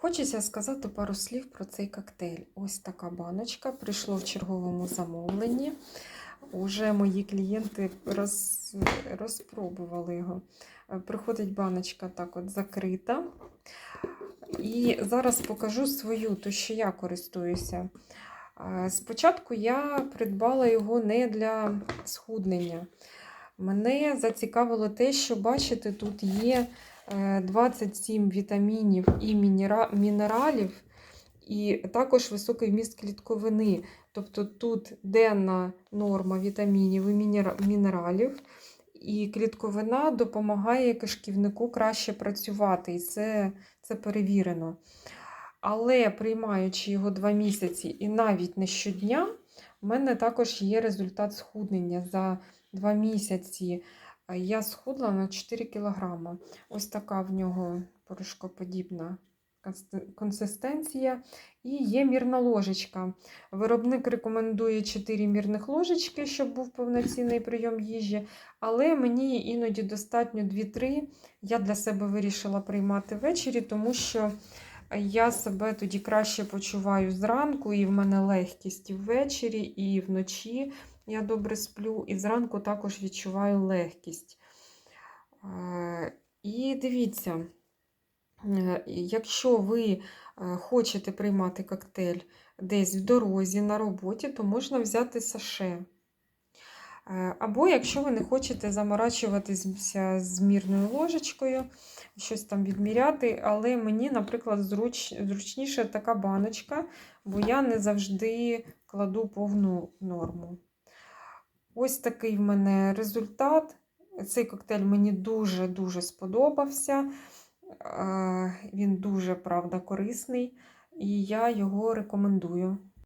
Хочеться сказати пару слів про цей коктейль. Ось така баночка. Прийшло в черговому замовленні. Уже мої клієнти роз, розпробували його. Е, Приходить баночка так от закрита. І зараз покажу свою, то що я користуюся. Е, Спочатку я придбала його не для схуднення. Мене зацікавило те, що бачите, тут є 27 вітамінів і мінералів, і також високий вміст клітковини. Тобто тут денна норма вітамінів і мінералів, і клітковина допомагає кишківнику краще працювати, і це, це перевірено. Але приймаючи його 2 місяці і навіть не щодня, в мене також є результат схуднення за 2 місяці. Я схудла на 4 кг. Ось така в нього порошкоподібна консистенція. І є мірна ложечка. Виробник рекомендує 4 мірних ложечки, щоб був повноцінний прийом їжі. Але мені іноді достатньо 2-3. Я для себе вирішила приймати ввечері, тому що я себе тоді краще почуваю зранку, і в мене легкість і ввечері, і вночі я добре сплю, і зранку також відчуваю легкість. Е, І дивіться, е, якщо ви е, хочете приймати коктейль десь в дорозі, на роботі, то можна взяти саше. Або якщо ви не хочете заморачуватися з мірною ложечкою, щось там відміряти, але мені, наприклад, зруч, зручніше така баночка, бо я не завжди кладу повну норму. Ось такий в мене результат. Цей коктейль мені дуже-дуже сподобався. Е, Він дуже, правда, корисний, і я його рекомендую.